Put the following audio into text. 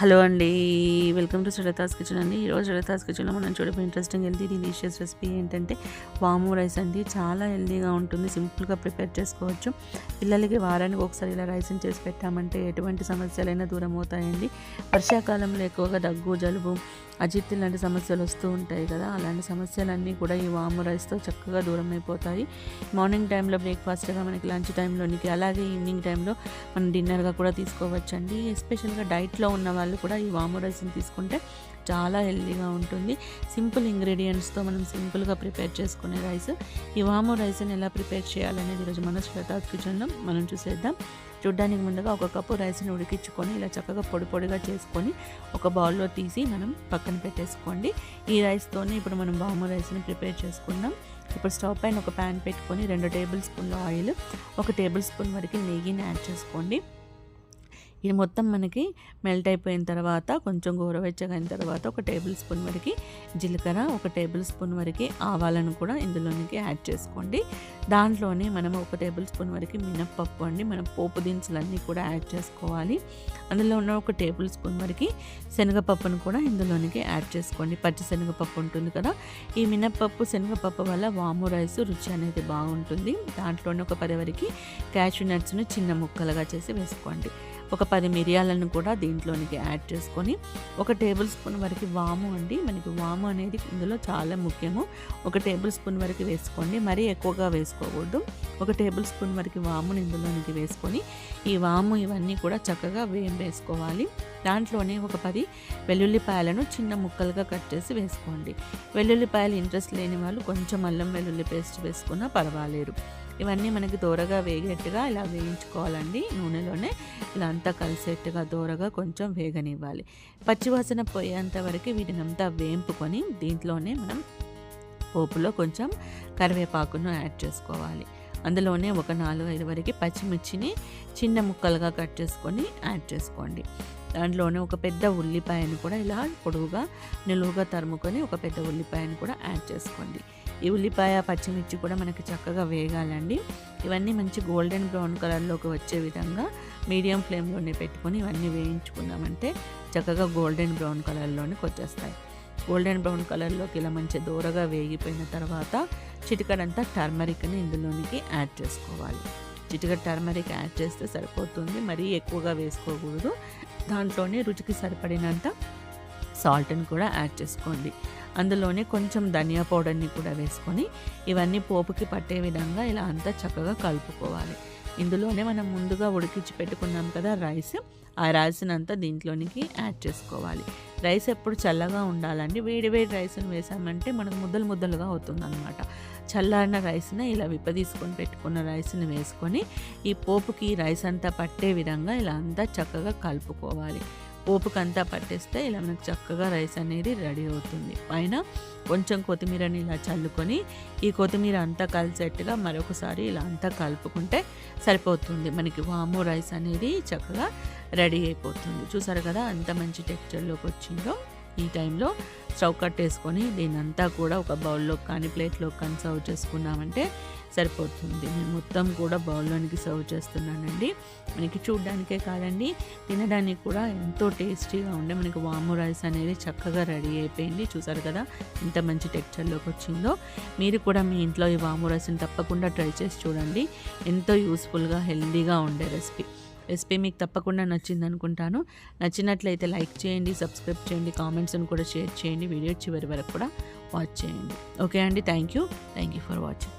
Hello అండి. Welcome to సురతాస్ kitchen అండి. ఈరోజు సురతాస్ కిచెన్లో మనం చూడబోయే ఇంట్రెస్టింగ్ హెల్తీ డిలీషియస్ రెసిపీ ఏంటంటే వాము రైస్ అండి. చాలా హెల్తీగా ఉంటుంది. సింపుల్గా ప్రిపేర్ చేసుకోవచ్చు. పిల్లలకి వారానికి ఒకసారి ఇలా రైస్ని చేసి పెట్టామంటే ఎటువంటి సమస్యలైనా దూరం అవుతాయండి. వర్షాకాలంలో ఎక్కువగా దగ్గు జలుబు అజీర్తి లాంటి సమస్యలు వస్తూ ఉంటాయి కదా అలాంటి సమస్యలన్నీ కూడా ఈ వాము రైస్తో చక్కగా దూరం అయిపోతాయి. మార్నింగ్ టైంలో బ్రేక్ఫాస్ట్గా మనకి లంచ్ టైంలోనికి అలాగే ఈవినింగ్ టైంలో మనం డిన్నర్గా కూడా తీసుకోవచ్చండి. ఎస్పెషల్గా డైట్లో ఉన్న వాళ్ళు కూడా ఈ వాము రైస్ని తీసుకుంటే చాలా హెల్తీగా ఉంటుంది. సింపుల్ ఇంగ్రీడియంట్స్తో మనం సింపుల్గా ప్రిపేర్ చేసుకునే రైస్. ఈ వాము రైస్ని ఎలా ప్రిపేర్ చేయాలనేది ఈరోజు మన శ్వేతాత్ కిచెన్లో మనం చూసేద్దాం. చూడ్డానికి ముందుగా ఒక కప్పు రైస్ని ఉడికించుకొని ఇలా చక్కగా పొడి పొడిగా చేసుకొని ఒక బౌల్లో తీసి మనం పక్కన పెట్టేసుకోండి. ఈ రైస్తోనే ఇప్పుడు మనం వాము రైస్ని ప్రిపేర్ చేసుకుందాం. ఇప్పుడు స్టవ్ పైన ఒక ప్యాన్ పెట్టుకొని రెండు టేబుల్ స్పూన్ల ఆయిల్ ఒక టేబుల్ స్పూన్ వరకు నెయ్యిని యాడ్ చేసుకోండి. ఇది మొత్తం మనకి మెల్ట్ అయిపోయిన తర్వాత కొంచెం గోరవెచ్చగా అయిన తర్వాత ఒక టేబుల్ స్పూన్ వరకు జీలకర్ర ఒక టేబుల్ స్పూన్ వరకు ఆవాలను కూడా ఇందులోనికి యాడ్ చేసుకోండి. దాంట్లోనే మనం ఒక టేబుల్ స్పూన్ వరకు మినప్పప్పు అండి మనం పోపు దినుసులన్నీ కూడా యాడ్ చేసుకోవాలి. అందులో ఉన్న ఒక టేబుల్ స్పూన్ వరకు శనగపప్పును కూడా ఇందులోనికి యాడ్ చేసుకోండి. పచ్చి శనగపప్పు ఉంటుంది కదా ఈ మినప్పప్పు శనగపప్పు వల్ల వాము రైస్ రుచి అనేది బాగుంటుంది. దాంట్లోనే ఒక పది వరకు క్యాషూ నట్స్ను చిన్న ముక్కలుగా చేసి వేసుకోండి. ఒక పది మిరియాలను కూడా దీంట్లోనికి యాడ్ చేసుకొని ఒక టేబుల్ స్పూన్ వరకు వాము అండి. మనకి వాము అనేది ఇందులో చాలా ముఖ్యము. ఒక టేబుల్ స్పూన్ వరకు వేసుకోండి. మరీ ఎక్కువగా వేసుకోకూడదు. ఒక టేబుల్ స్పూన్ వరకు వామును ఇందులోనికి వేసుకొని ఈ వాము ఇవన్నీ కూడా చక్కగా వేం వేసుకోవాలి. దాంట్లోనే ఒక పది వెల్లుల్లిపాయలను చిన్న ముక్కలుగా కట్ చేసి వేసుకోండి. వెల్లుల్లిపాయలు ఇంట్రెస్ట్ లేని వాళ్ళు కొంచెం అల్లం వెల్లుల్లి పేస్ట్ వేసుకున్నా పర్వాలేదు. ఇవన్నీ మనకి దూరగా వేగేట్టుగా ఇలా వేయించుకోవాలండి నూనెలోనే. ఇలా అంతా కలిసేట్టుగా దూరగా కొంచెం వేగనివ్వాలి. పచ్చివాసన పోయేంత వరకు వీటిని అంతా వేంపుకొని దీంట్లోనే మనం పోపులో కొంచెం కరివేపాకును యాడ్ చేసుకోవాలి. అందులోనే ఒక నాలుగు ఐదు వరకు పచ్చిమిర్చిని చిన్న ముక్కలుగా కట్ చేసుకొని యాడ్ చేసుకోండి. దాంట్లోనే ఒక పెద్ద ఉల్లిపాయను కూడా ఇలా పొడవుగా నిలువుగా తరుముకొని ఒక పెద్ద ఉల్లిపాయను కూడా యాడ్ చేసుకోండి. ఈ ఉల్లిపాయ పచ్చిమిర్చి కూడా మనకి చక్కగా వేగాలండి. ఇవన్నీ మంచి గోల్డెన్ బ్రౌన్ కలర్లోకి వచ్చే విధంగా మీడియం ఫ్లేమ్లోనే పెట్టుకొని ఇవన్నీ వేయించుకున్నామంటే చక్కగా గోల్డెన్ బ్రౌన్ కలర్లోనికి వచ్చేస్తాయి. గోల్డెన్ బ్రౌన్ కలర్లోకి ఇలా మంచి దూరగా వేగిపోయిన తర్వాత చిటికడంతా టర్మరిక్ని ఇందులోనికి యాడ్ చేసుకోవాలి. చిటికడ టర్మరిక్ యాడ్ చేస్తే సరిపోతుంది. మరీ ఎక్కువగా వేసుకోకూడదు. దాంట్లోనే రుచికి సరిపడినంత సాల్ట్ని కూడా యాడ్ చేసుకోండి. అందులోనే కొంచెం ధనియా పౌడర్ని కూడా వేసుకొని ఇవన్నీ పోపుకి పట్టే విధంగా ఇలా అంతా చక్కగా కలుపుకోవాలి. ఇందులోనే మనం ముందుగా ఉడికించి పెట్టుకున్నాం కదా రైస్ ఆ రైస్ని అంతా దీంట్లోనికి యాడ్ చేసుకోవాలి. రైస్ ఎప్పుడు చల్లగా ఉండాలండి వేడి వేడి రైస్ని వేసామంటే మనకు ముద్దలు ముద్దలుగా అవుతుంది అనమాట చల్లారిన రైస్ని ఇలా విప్పదీసుకొని పెట్టుకున్న రైస్ని వేసుకొని ఈ పోపుకి రైస్ అంతా పట్టే విధంగా ఇలా అంతా చక్కగా కలుపుకోవాలి. పోపుకంతా పట్టేస్తే ఇలా మనకు చక్కగా రైస్ అనేది రెడీ అవుతుంది. పైన కొంచెం కొత్తిమీరని ఇలా చల్లుకొని ఈ కొత్తిమీర అంతా కలిసేట్టుగా మరొకసారి ఇలా అంతా కలుపుకుంటే సరిపోతుంది. మనకి వాము రైస్ అనేది చక్కగా రెడీ అయిపోతుంది. చూసారు కదా అంత మంచి టెక్స్చర్లోకి వచ్చిందో? ఈ టైంలో స్టవ్ కట్టేసుకొని దీనంతా కూడా ఒక బౌల్లో కానీ ప్లేట్లో కానీ సర్వ్ చేసుకున్నామంటే సరిపోతుంది. నేను మొత్తం కూడా బౌల్లోనికి సర్వ్ చేస్తున్నానండి. మనకి చూడడానికే కాదండి తినడానికి కూడా ఎంతో టేస్టీగా ఉండే మనకి వాము రైస్ అనేది చక్కగా రెడీ అయిపోయింది. చూసారు కదా ఎంత మంచి టెక్చర్లోకి వచ్చిందో. మీరు కూడా మీ ఇంట్లో ఈ వాము రైస్ని తప్పకుండా ట్రై చేసి చూడండి. ఎంతో యూస్ఫుల్గా హెల్దీగా ఉండే రెసిపీ. రెసిపీ మీకు తప్పకుండా నచ్చింది అనుకుంటాను నచ్చినట్లయితే లైక్ చేయండి సబ్స్క్రైబ్ చేయండి కామెంట్స్ని కూడా షేర్ చేయండి. వీడియో చివరి వరకు కూడా వాచ్ చేయండి. ఓకే అండి thank you. Thank you for watching.